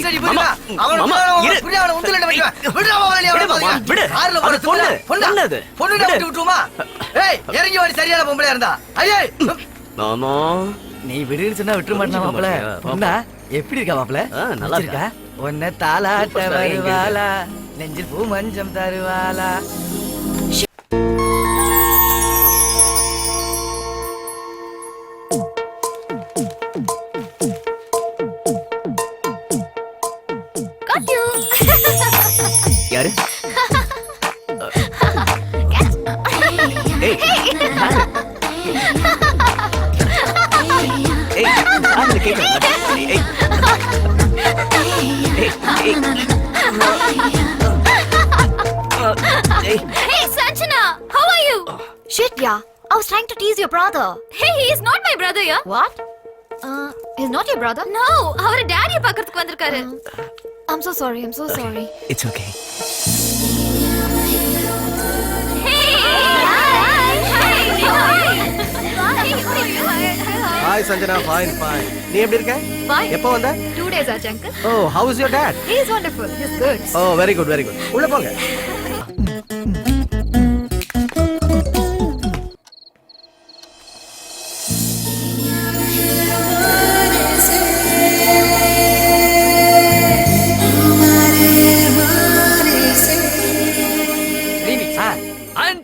சரி விடுடா சரியான பொம்பளையா இருந்தா. ஐயே நீ விடுன்னு சொன்னா விட்டு மாட்டா மாப்ள எப்படி இருக்கா மாப்ள நல்லா இருக்கா. உன்னை தாலாட்ட வருவாளா? நெஞ்சில் பூ மஞ்சம் தருவாளா? ஏய் யாரு? ஏய் யாரு கேக்குற? ஏய், ஏய். ஏய், ஏய். ஏய், Hey, Sanjana, how are you? Shit, yeah. I was trying to tease your brother. Hey, he is not my brother, yeah. What? Uh, he's not your brother? No, அவர் டாடிய பார்க்கிறதுக்கு வந்திருக்காரு. I'm so sorry. I'm so sorry. it's okay. Hey, hi. Hi. Hi Sanjana fine fine நீ எப்படி இருக்க Fine. எப்போ வந்த Two days ஆச்சு, uncle. Oh how is your dad He is wonderful. He's good. Oh very good very good உள்ள போங்க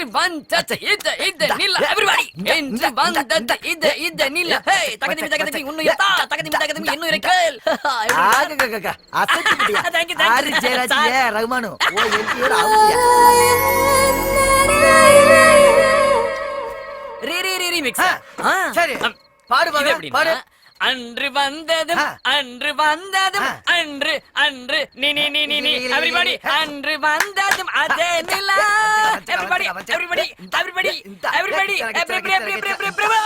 அன்று வந்தது இது இது நில everybody என்று வந்தது இது இது நில ஹே தகதிமி தகதிமி உன்னு யதா தகதிமி தகதிமி இன்னும் இருக்கேல் ஆகககக. அசத்தி புட்டியா. Thank you, thank you. Aari Jeyaraj. A Rahman oh NTR ஆவுதியா re re re remix சரி. பாடு பாடு, பாடு. அன்று வந்ததும். அன்று வந்ததும். அன்று அன்று நீ நீ நீ நீ நீ இல்ல. அன்று வந்ததும் அதே நிலா everybody everybody everybody everybody everybody everybody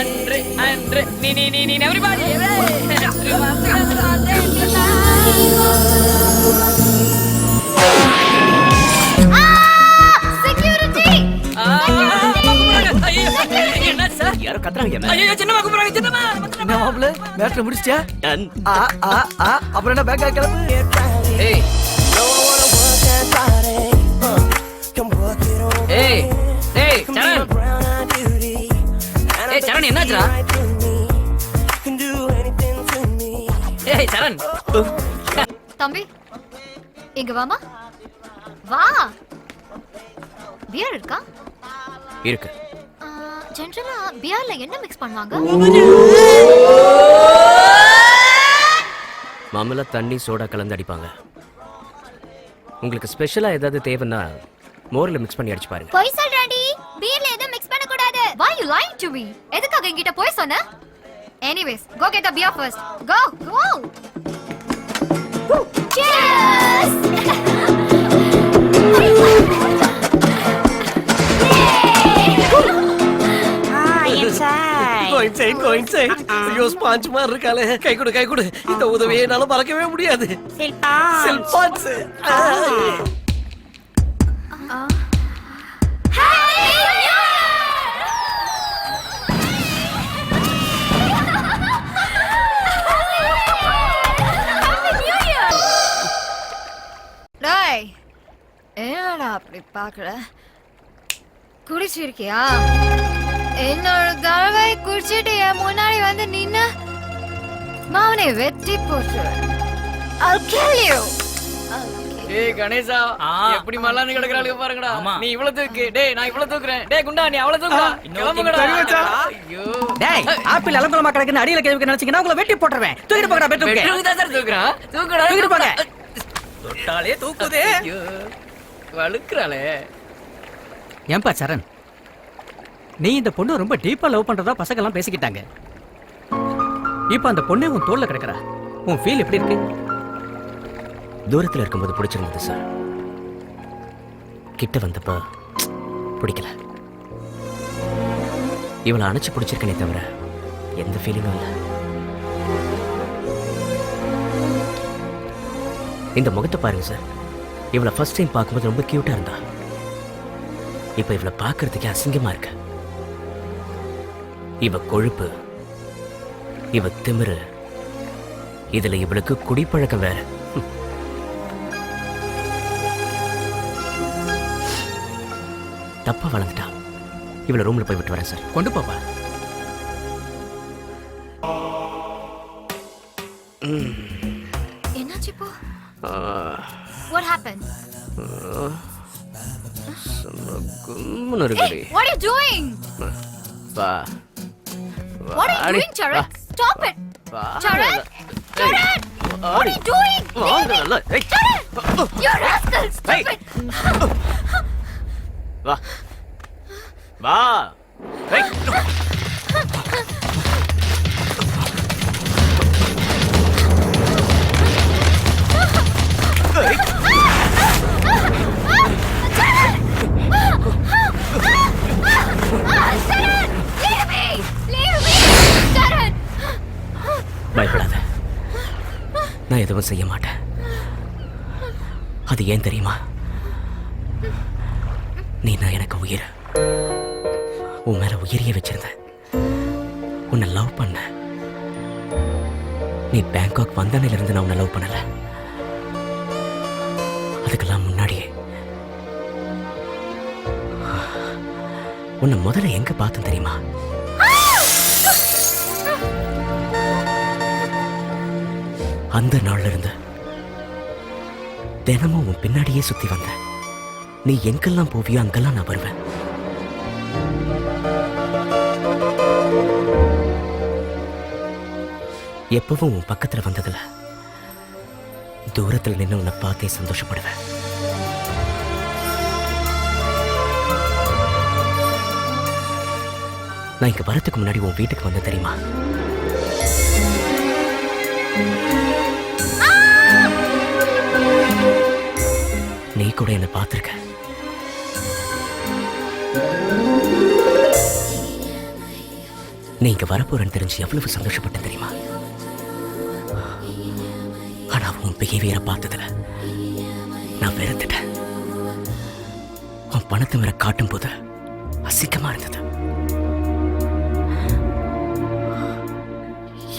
அன்று அன்று நீ நீ நீ நீ அன்று வந்ததும் அதே நிலா கத்துறாங்க என்ன? ஐயோ சின்னம்மா கூப்பிடுறாங்க சின்னம்மா என்ன மாப்பிள மேட்ரு முடிச்சிட்டியா? நான் ஆ ஆ ஆ. அப்புறம் என்ன பேங்க் கிளம்பு? ஏய். ஏய் ஏய் சரண். ஏய் சரண் என்னாச்சுடா? ஏய் சரண். தம்பி இங்க வாமா. வா. பியர் இருக்கா? இருக்கு. ஜென்ரலா பியர்ல என்ன மிக்ஸ் பண்ணுவாங்க? மாமலா தண்ணி சோடா கலந்து அடிப்பாங்க. உங்களுக்கு ஸ்பெஷலா ஏதாவது தேவைன்னா மோர்ல மிக்ஸ் பண்ணி அடிச்சு பாருங்க. போய் சொல்றாடி பியர்ல எதுவும் மிக்ஸ் பண்ண கூடாது why you lying to me? எதுக்காக என்கிட்ட போய் சொன்ன? Anyways go get a beer first. Go go. Cheers! Coincide கோயின்சைட் ஐயோ ஸ்பாஞ்ச் மாதிரி இருக்காளே. கை கொடு கை கொடு. இந்த உதவியை என்னால மறக்கவே முடியாது. செல்பான்ஸ் டேய் என்னடா அப்படி பாக்குற குடிச்சிருக்கியா? என்னோட தடவை குடிச்சிட்டு என் முன்னாடி வந்து நின்னு மாவனை வெட்டி போட்டு I'll kill you. ஏய் கணேசா எப்படி மல்லாந்து கிடக்குறாளுங்க பாருங்கடா. நீ இவ்வளவு தூக்கு டேய் நான் இவ்வளவு தூக்குறேன். டேய் குண்டா நீ அவ்வளவு தூக்குடா. கிளம்புங்கடா. ஐயோ. டேய் ஆப்பிள் அலங்கோலமா கிடக்குன்னு அடியில கேள்வி நினைச்சீங்கன்னா உங்களை வெட்டி போட்டுருவேன். தூக்கிட்டு போங்கடா பெட்ரூம் தான் சார் தூக்குறான் தூக்குடா. தூக்கிட்டு போங்க. தொட்டாலே தூக்குதே. ஐயோ. வழுக்குறாளே. ஏன்பா சரண்? நீ இந்த பொண்ணு ரொம்ப டீப்பா லவ் பண்றதா பசங்க எல்லாம் பேசிக்கிட்டாங்க. இப்ப அந்த பொண்ணே உன் தோல்ல கிடக்குறா. உன் ஃபீல் எப்படி இருக்கு? தூரத்துல இருக்கும்போது பிடிச்சிருந்தது சார் கிட்ட வந்தப்ப பிடிக்கல. இவளை அணைச்சு பிடிச்சிருக்கனே தவிர எந்த ஃபீலிங்கும் இல்லை. இந்த முகத்தை பாருங்க சார் இவளை ஃபர்ஸ்ட் டைம் பார்க்கும்போது ரொம்ப கியூட்டாக இருந்தா. இப்ப இவளை பார்க்கறதுக்கே அசிங்கமா இருக்கு. இவ கொழுப்பு இவ திமிரு. இதுல இவளுக்கு குடிப்பழக்கம் வேற. தப்பா வளர்ந்துட்டா. இவளை ரூம்ல போய் விட்டு வரேன் சார் கொண்டு போப்பா. என்னாச்சு இப்போ? What happened? கும்முன்னு Hey, இருக்குடி what are you doing? What are you doing, Charan? Stop it! Charan! Charan! What are you doing? Leave it! Charan! You rascal! Stop it! வா வா எதுவும் செய்ய மாட்டேன். அது ஏன் தெரியுமா? நீ நான் எனக்கு உயிர். உன் மேல உயிரியே வச்சிருந்த உன்னை லவ் பண்ண நீ பேங்காக் வந்தனையில இருந்து நான் உன்னை லவ் பண்ணல. அதுக்கெல்லாம் முன்னாடியே. உன்னை முதல்ல எங்க பார்த்தேன் தெரியுமா? அந்த நாள்ல இருந்து தினமும் உன் பின்னாடியே சுத்தி வந்த நீ எங்கெல்லாம் போவியோ அங்கெல்லாம் நான் வருவேன். எப்பவும் உன் பக்கத்துல வந்ததுல தூரத்துல நின்று உன்னை பார்த்தே சந்தோஷப்படுவேன். நான் இங்க வரத்துக்கு முன்னாடி உன் வீட்டுக்கு வந்த தெரியுமா? நீ கூட என்ன பார்த்துருக்க. நீ இங்க வரப்போறேன்னு தெரிஞ்சு எவ்வளவு சந்தோஷப்பட்டேன் தெரியுமா? ஆனா உன் பிஹேவியரை பார்த்ததுல நான் வெறுத்துட்டேன். உன் பணத்தை மேல காட்டும் போது அசிக்கமா இருந்தது.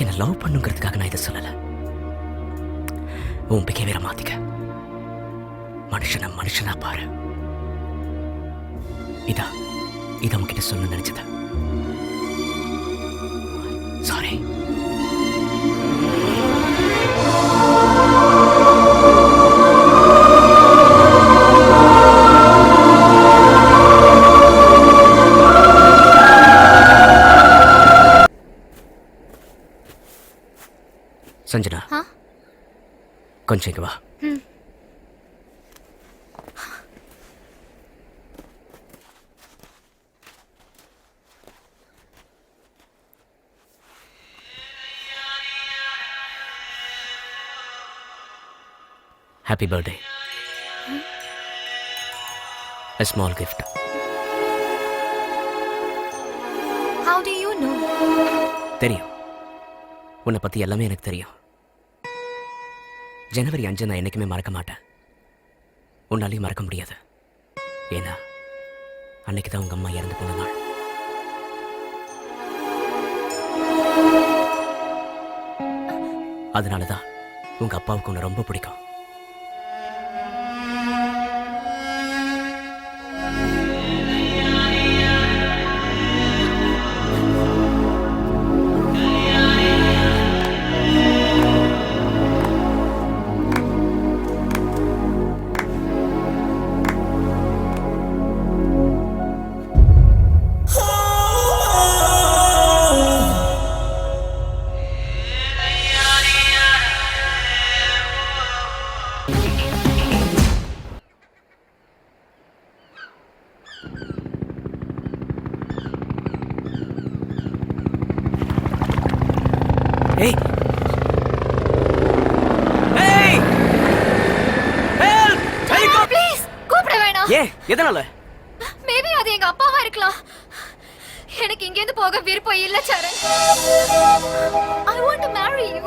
என்ன லவ் பண்ணுங்கிறதுக்காக நான் இதை சொல்லல. உன் பிஹேவியரை மாத்திக்க. மனுஷனை மனுஷனா பாரு. இதா இதை உன்கிட்ட சொல்லணும்னு நினைச்சது. சாரி சஞ்சனா? கொஞ்சம் இங்க வா. Happy birthday a small gift How do you know? தெரியும். உன்னை பத்தி எல்லாமே எனக்கு தெரியும். ஜனவரி அஞ்சு நான் என்னைக்குமே மறக்க மாட்டேன். உன்னாலையும் மறக்க முடியாது. ஏன்னா அன்னைக்கு தான் உங்க அம்மா இறந்து போன நாள். அதனால தான் உங்க அப்பாவுக்கு உன்னை ரொம்ப பிடிக்கும். ஏய் ஏய் ஹெல்ப் Charan, please! கூப்பிட வேணாம் ஏ எதனால? மேபி அது எங்க அப்பாவா இருக்கலாம். எனக்கு இங்க இருந்து போக விருப்பம் இல்ல Saran. I want to marry you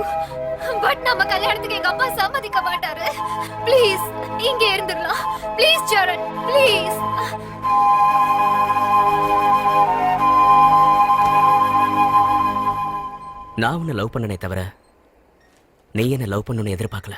but நம்ம கல்யாணத்துக்கு எங்க அப்பா சம்மதிக்க மாட்டாரு. ப்ளீஸ் இங்க இருந்துடலாம். Please Charan. ப்ளீஸ் நான் உன்னை லவ் பண்ணனே தவிர நீ என்னை லவ் பண்ணணும்னு எதிர்பார்க்கல.